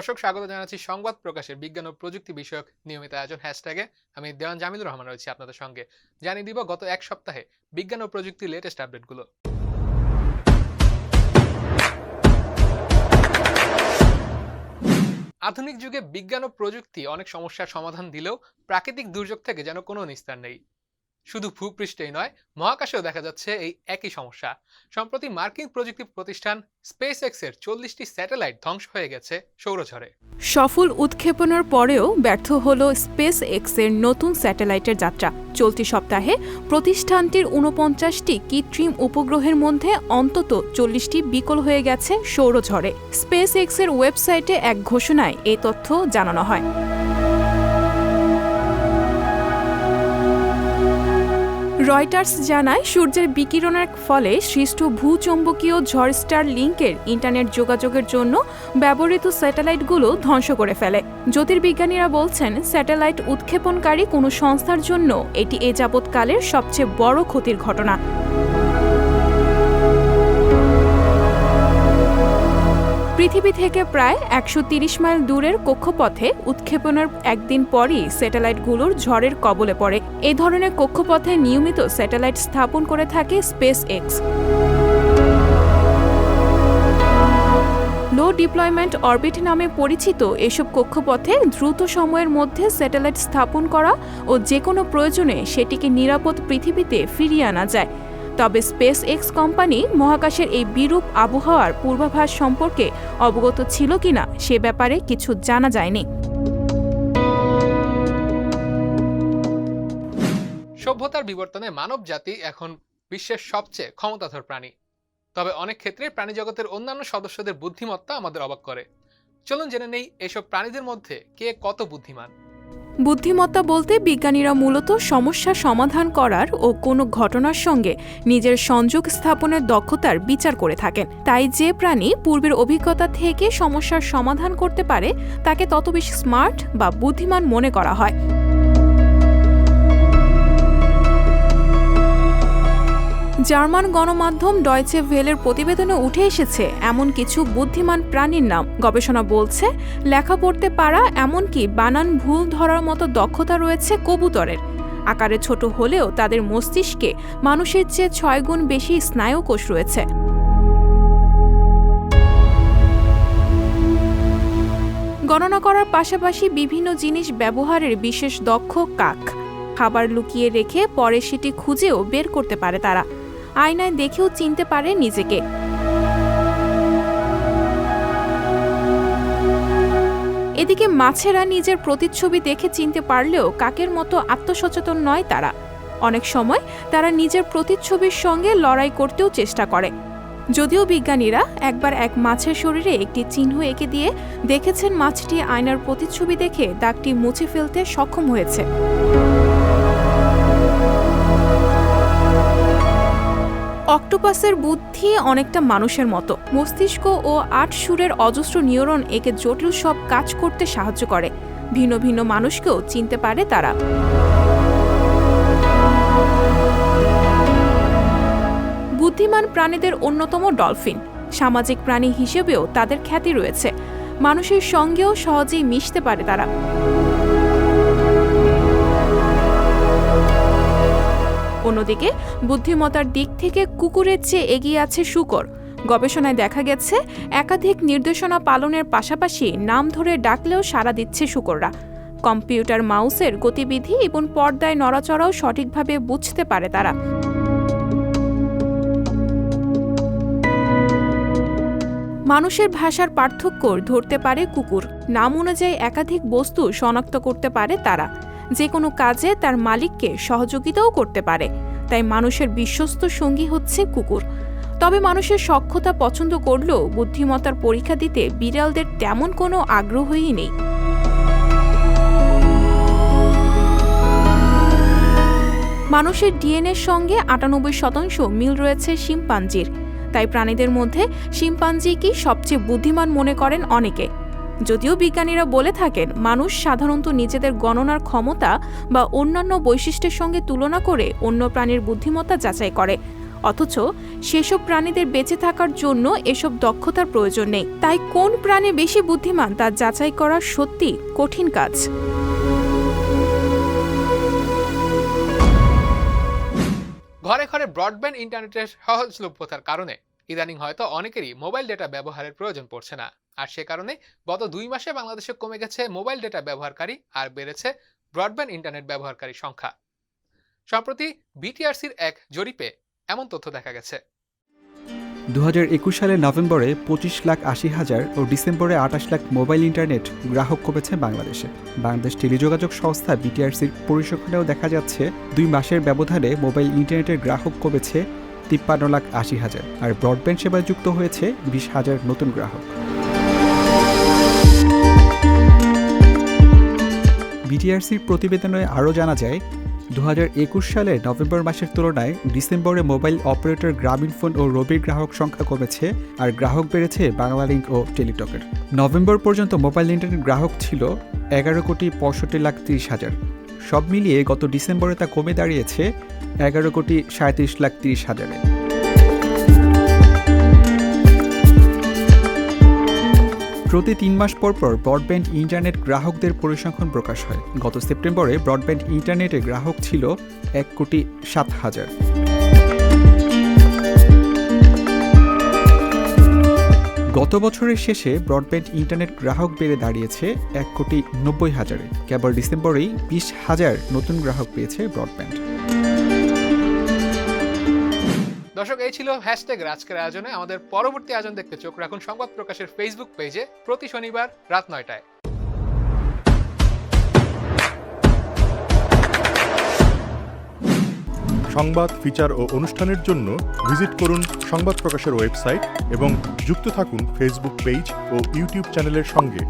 দর্শক, স্বাগত জানাচ্ছি সংবাদ প্রকাশের বিজ্ঞান ও প্রযুক্তি বিষয়ক নিয়মিত আয়োজন হ্যাশট্যাগে। আমি দেওয়ান জামিলুর রহমান রয়েছি আপনাদের সঙ্গে। জানিয়ে দিব গত এক সপ্তাহে বিজ্ঞান ও প্রযুক্তির লেটেস্ট আপডেটগুলো আধুনিক যুগে বিজ্ঞান ও প্রযুক্তি অনেক সমস্যার সমাধান দিলেও প্রাকৃতিক দুর্যোগ থেকে যেন কোনো নিস্তার নেই। শুধু ভূপৃষ্ঠেই নয়, মহাকাশেও দেখা যাচ্ছে এই একই সমস্যা। সম্প্রতি মার্কিন প্রযুক্তি প্রতিষ্ঠান স্পেস এক্সের চল্লিশটি স্যাটেলাইট ধ্বংস হয়ে গেছে সৌরঝড়ে। সফল উৎক্ষেপণের পরেও ব্যর্থ হল স্পেস এক্সের নতুন স্যাটেলাইটের যাত্রা। চলতি সপ্তাহে প্রতিষ্ঠানটির ঊনপঞ্চাশটি কৃত্রিম উপগ্রহের মধ্যে অন্তত চল্লিশটি বিকল হয়ে গেছে সৌরঝড়ে। স্পেস এক্সের ওয়েবসাইটে এক ঘোষণায় এই তথ্য জানানো হয়। রয়টার্স জানায়, সূর্যের বিকিরণের ফলে সৃষ্ট ভূচম্বকীয় ঝড় স্টার লিঙ্কের ইন্টারনেট যোগাযোগের জন্য ব্যবহৃত স্যাটেলাইটগুলো ধ্বংস করে ফেলে। জ্যোতির্বিজ্ঞানীরা বলছেন, স্যাটেলাইট উৎক্ষেপণকারী কোনো সংস্থার জন্য এটি এ যাবৎকালের সবচেয়ে বড় ক্ষতির ঘটনা। পৃথিবী থেকে প্রায় একশো মাইল দূরের কক্ষপথে উৎক্ষেপণের একদিন পরই স্যাটেলাইটগুলোর ঝড়ের কবলে পড়ে। এই ধরনের কক্ষপথে নিয়মিত স্যাটেলাইট স্থাপন করে থাকে SpaceX low deployment orbit নামে পরিচিত এসব কক্ষপথে দ্রুত সময়ের মধ্যে স্যাটেলাইট স্থাপন করা ও যে কোনো প্রয়োজনে সেটিকে নিরাপদ পৃথিবীতে ফিরিয়ে আনা যায়। তবে স্পেস এক্স কোম্পানি মহাকাশের এই বিরূপ আবহাওয়ার পূর্বাভাস সম্পর্কে অবগত ছিল কিনা সে ব্যাপারে কিছু জানা যায়নি। সভ্যতার বিবর্তনে মানব জাতি এখন বিশ্বের সবচেয়ে ক্ষমতাধর প্রাণী। তবে অনেক ক্ষেত্রে প্রাণী জগতের অন্যান্য সদস্যদের বুদ্ধিমত্তা আমাদের অবাক করে। চলুন জেনে নেই এসব প্রাণীদের মধ্যে কে কত বুদ্ধিমান? বুদ্ধিমত্তা বলতে বিজ্ঞানীরা মূলত সমস্যা সমাধান করার ও কোনো ঘটনার সঙ্গে নিজের সংযোগ স্থাপনের দক্ষতার বিচার করে থাকেন। তাই যে প্রাণী পূর্বের অভিজ্ঞতা থেকে সমস্যার সমাধান করতে পারে, তাকে তত বেশি স্মার্ট বা বুদ্ধিমান মনে করা হয়। জার্মান গণমাধ্যম ডয়চে ভেলের প্রতিবেদনে উঠে এসেছে এমন কিছু বুদ্ধিমান প্রাণীর নাম। গবেষণা বলছে, লেখা পড়তে পারা এমনকি বানান ভুল ধরার মতো দক্ষতা রয়েছে কবুতরের। আকারে ছোট হলেও তাদের মস্তিষ্কে মানুষের চেয়ে ছয় গুণ বেশি স্নায়ুকোষ রয়েছে। গণনা করার পাশাপাশি বিভিন্ন জিনিস ব্যবহারের বিশেষ দক্ষ কাক। খাবার লুকিয়ে রেখে পরে সেটি খুঁজেও বের করতে পারে তারা। আয়নায় দেখেও চিনতে পারে নিজেকে। এদিকে মাছেরা নিজের প্রতিচ্ছবি দেখে চিনতে পারলেও কাকের মতো আত্মসচেতন নয় তারা। অনেক সময় তারা নিজের প্রতিচ্ছবির সঙ্গে লড়াই করতেও চেষ্টা করে। যদিও বিজ্ঞানীরা একবার এক মাছের শরীরে একটি চিহ্ন এঁকে দিয়ে দেখেছেন মাছটি আয়নার প্রতিচ্ছবি দেখে দাগটি মুছে ফেলতে সক্ষম হয়েছে। অক্টোপাসের বুদ্ধি অনেকটা মানুষের মতো। মস্তিষ্ক ও আট সুরের অজস্র নিউরন একে জটিল সব কাজ করতে সাহায্য করে। ভিন্ন ভিন্ন মানুষকেও চিনতে পারে তারা। বুদ্ধিমান প্রাণীদের অন্যতম ডলফিন। সামাজিক প্রাণী হিসেবেও তাদের খ্যাতি রয়েছে। মানুষের সঙ্গেও সহজেই মিশতে পারে তারা। অন্যদিকে, বুদ্ধিমত্তার দিক থেকে কুকুরের চেয়ে এগিয়ে আছে শুকর। গবেষণায় দেখা গেছে, একাধিক নির্দেশনা পালনের পাশাপাশি নাম ধরে ডাকলেও সাড়া দিচ্ছে শুকররা। কম্পিউটার মাউসের গতিবিধি এবং পর্দায় নড়াচড়াও সঠিকভাবে বুঝতে পারে তারা। মানুষের ভাষার পার্থক্য ধরতে পারে কুকুর। নাম অনুযায়ী একাধিক বস্তু শনাক্ত করতে পারে তারা। যে কোনো কাজে তার মালিককে সহযোগিতাও করতে পারে। তাই মানুষের বিশ্বস্ত সঙ্গী হচ্ছে কুকুর। তবে মানুষের সক্ষতা পছন্দ করলেও বুদ্ধিমত্তার পরীক্ষা দিতে বিড়ালদের তেমন কোনো আগ্রহই নেই। মানুষের ডিএনএর সঙ্গে আটানব্বই শতাংশ মিল রয়েছে শিম্পাঞ্জির। তাই প্রাণীদের মধ্যে শিম্পাঞ্জিকেই সবচেয়ে বুদ্ধিমান মনে করেন অনেকে। যদিও বিজ্ঞানীরা বলে থাকেন, মানুষ সাধারণত নিজেদের গণনার ক্ষমতা বা অন্যান্য বৈশিষ্ট্যের সঙ্গে তুলনা করে অন্য প্রাণীর বুদ্ধিমত্তা যাচাই করে। অথচ সেসব প্রাণীদের বেঁচে থাকার জন্য এসব দক্ষতার প্রয়োজন নেই। তাই কোন প্রাণী বেশি বুদ্ধিমান তা যাচাই করা সত্যি কঠিন কাজ। ঘরে ঘরে ব্রডব্যান্ড ইন্টারনেটের সহজলভ্যতার কারণে ইদানিং হয়তো অনেকেরই মোবাইল ডেটা ব্যবহারের প্রয়োজন পড়ছে না। আর সে কারণে গত দুই মাসে বাংলাদেশে কমে গেছে মোবাইল ডেটা ব্যবহারকারী আর বেড়েছে ব্রডব্যান্ড ইন্টারনেট ব্যবহারকারী সংখ্যা। সম্প্রতি বিটিআরসির এক জরিপে এমন তথ্য দেখা গেছে। দু সালের নভেম্বরে পঁচিশ লাখ আশি হাজার ও ডিসেম্বরে আঠাশ লাখ মোবাইল ইন্টারনেট গ্রাহক কমেছে বাংলাদেশে। বাংলাদেশ টেলিযোগাযোগ সংস্থা বিটিআরসির পরিসংখ্যানেও দেখা যাচ্ছে, দুই মাসের ব্যবধানে মোবাইল ইন্টারনেটের গ্রাহক কমেছে তিপ্পান্ন লাখ আশি হাজার। আর ব্রডব্যান্ড সেবায় যুক্ত হয়েছে বিশ হাজার নতুন গ্রাহক। বিটিআরসির প্রতিবেদনে আরও জানা যায় দু হাজার একুশ সালের নভেম্বর মাসের তুলনায় ডিসেম্বরে মোবাইল অপারেটর গ্রামীণ ফোন ও রবির গ্রাহক সংখ্যা কমেছে আর গ্রাহক বেড়েছে বাংলালিংক ও টেলিটকের। নভেম্বর পর্যন্ত মোবাইল ইন্টারনেট গ্রাহক ছিল এগারো কোটি পঁয়ষট্টি লাখ তিরিশ হাজার। সব মিলিয়ে গত ডিসেম্বরে তা কমে দাঁড়িয়েছে এগারো কোটি সাঁত্রিশ লাখ তিরিশ হাজারে। প্রতি তিন মাস পর পর ব্রডব্যান্ড ইন্টারনেট গ্রাহকদের পরিসংখ্যান প্রকাশ হয়। গত সেপ্টেম্বরে ব্রডব্যান্ড ইন্টারনেটে গ্রাহক ছিল এক কোটি সাত হাজার। গত বছরের শেষে ব্রডব্যান্ড ইন্টারনেট গ্রাহক বেড়ে দাঁড়িয়েছে এক কোটি নব্বই হাজারে। কেবল ডিসেম্বরেই বিশ হাজার নতুন গ্রাহক পেয়েছে ব্রডব্যান্ড। দর্শক, এই ছিল হ্যাশট্যাগ আজকের আয়োজনে। আমাদের পরবর্তী আয়োজন দেখতে চোখ রাখুন সংবাদ প্রকাশের ফেসবুক পেজে প্রতি শনিবার রাত নয়টায়। সংবাদ ফিচার ও অনুষ্ঠানের জন্য ভিজিট করুন সংবাদ প্রকাশের ওয়েবসাইট এবং যুক্ত থাকুন ফেসবুক পেজ ও ইউটিউব চ্যানেলের সঙ্গে।